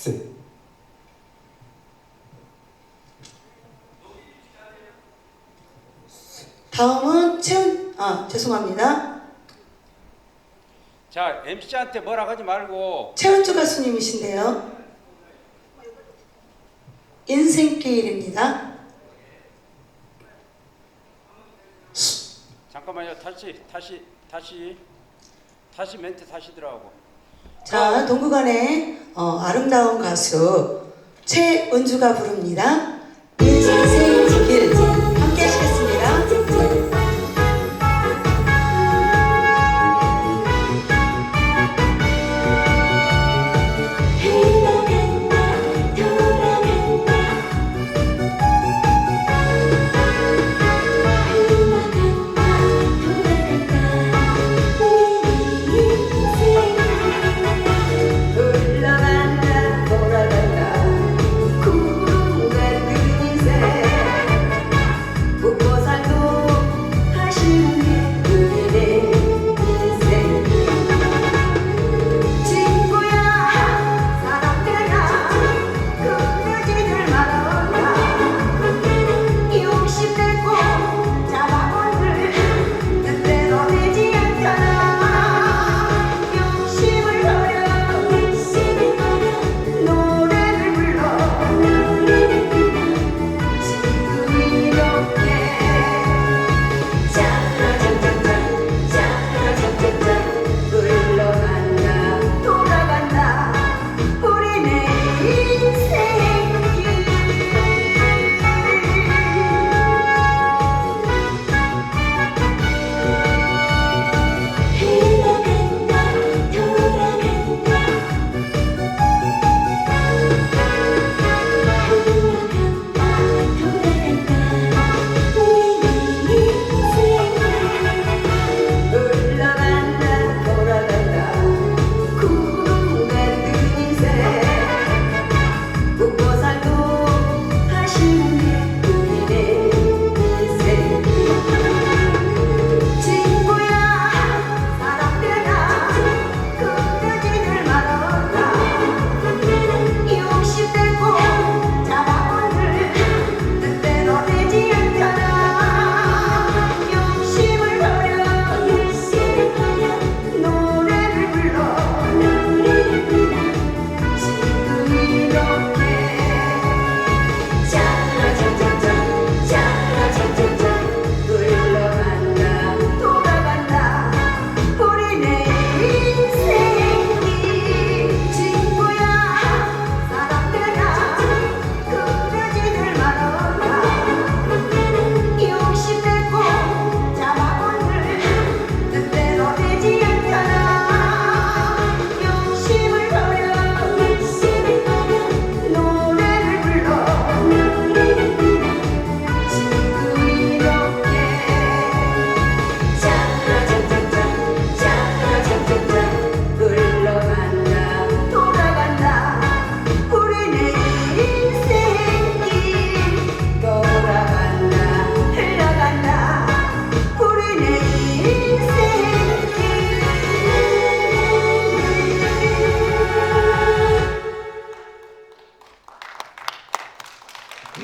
세. 다음은 최은 아 죄송합니다. 자, MC한테 뭐라 하지 말고 최은주 가수님이신데요. 인생길입니다. 잠깐만요. 다시 다시 다시 다시 멘트 다시 들어가고. 자, 동구간의 어, 아름다운 가수 최은주가 부릅니다.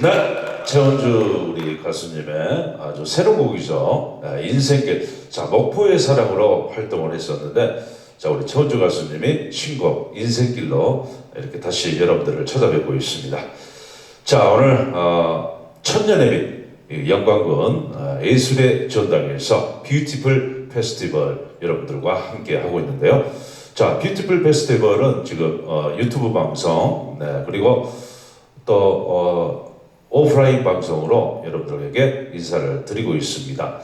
네, 최원주 우리 가수님의 아주 새로운 곡이죠. 네, 인생길. 자, 목포의 사랑으로 활동을 했었는데, 자, 우리 최원주 가수님이 신곡 인생길로 이렇게 다시 여러분들을 찾아뵙고 있습니다. 자, 오늘 어, 천년의 빛 영광군 어, 예술의 전당에서 뷰티풀 페스티벌 여러분들과 함께 하고 있는데요. 자, 뷰티풀 페스티벌은 지금 어, 유튜브 방송, 네, 그리고 또 어, 오프라인 방송으로 여러분들에게 인사를 드리고 있습니다.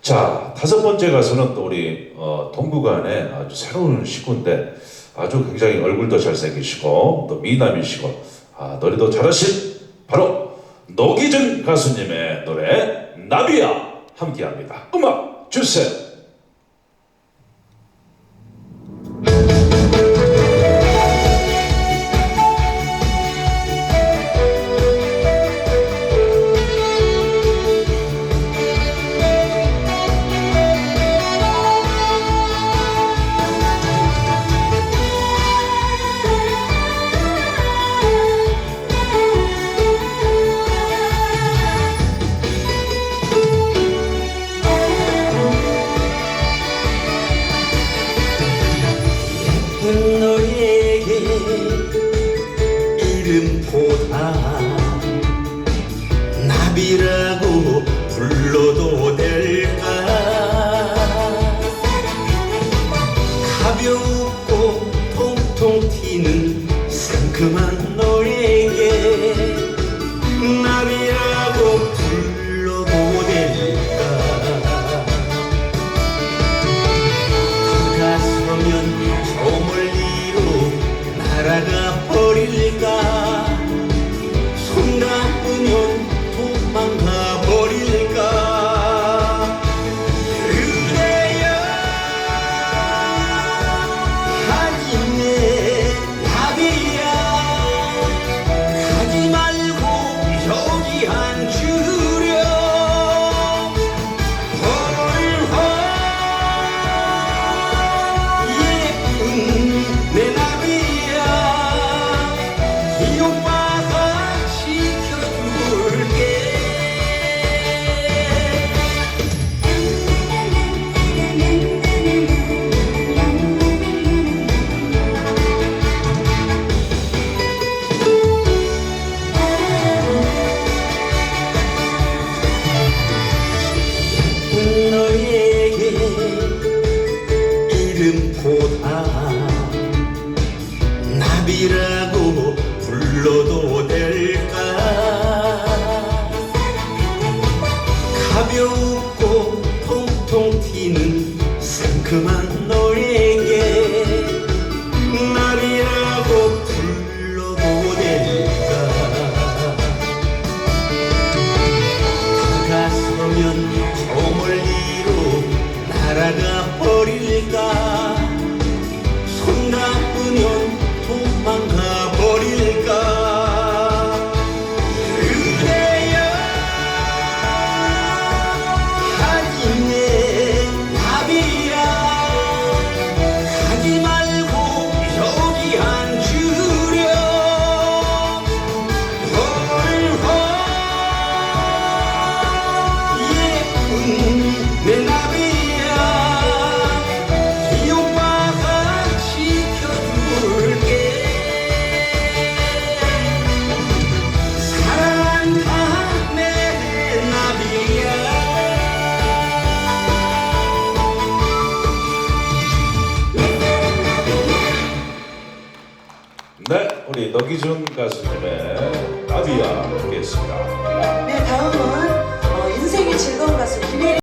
자 다섯 번째 가수는 또 우리 어, 동구간의 아주 새로운 식구인데 아주 굉장히 얼굴도 잘생기시고 또 미남이시고 아, 노래도 잘하신 바로 노기준 가수님의 노래 나비야 함께합니다. 음악 주세요. 같은 너에게 이름보다. 나비라고 불러도 될까? 가볍고 통통 튀는 상큼한 gün 여기준 가수입니다.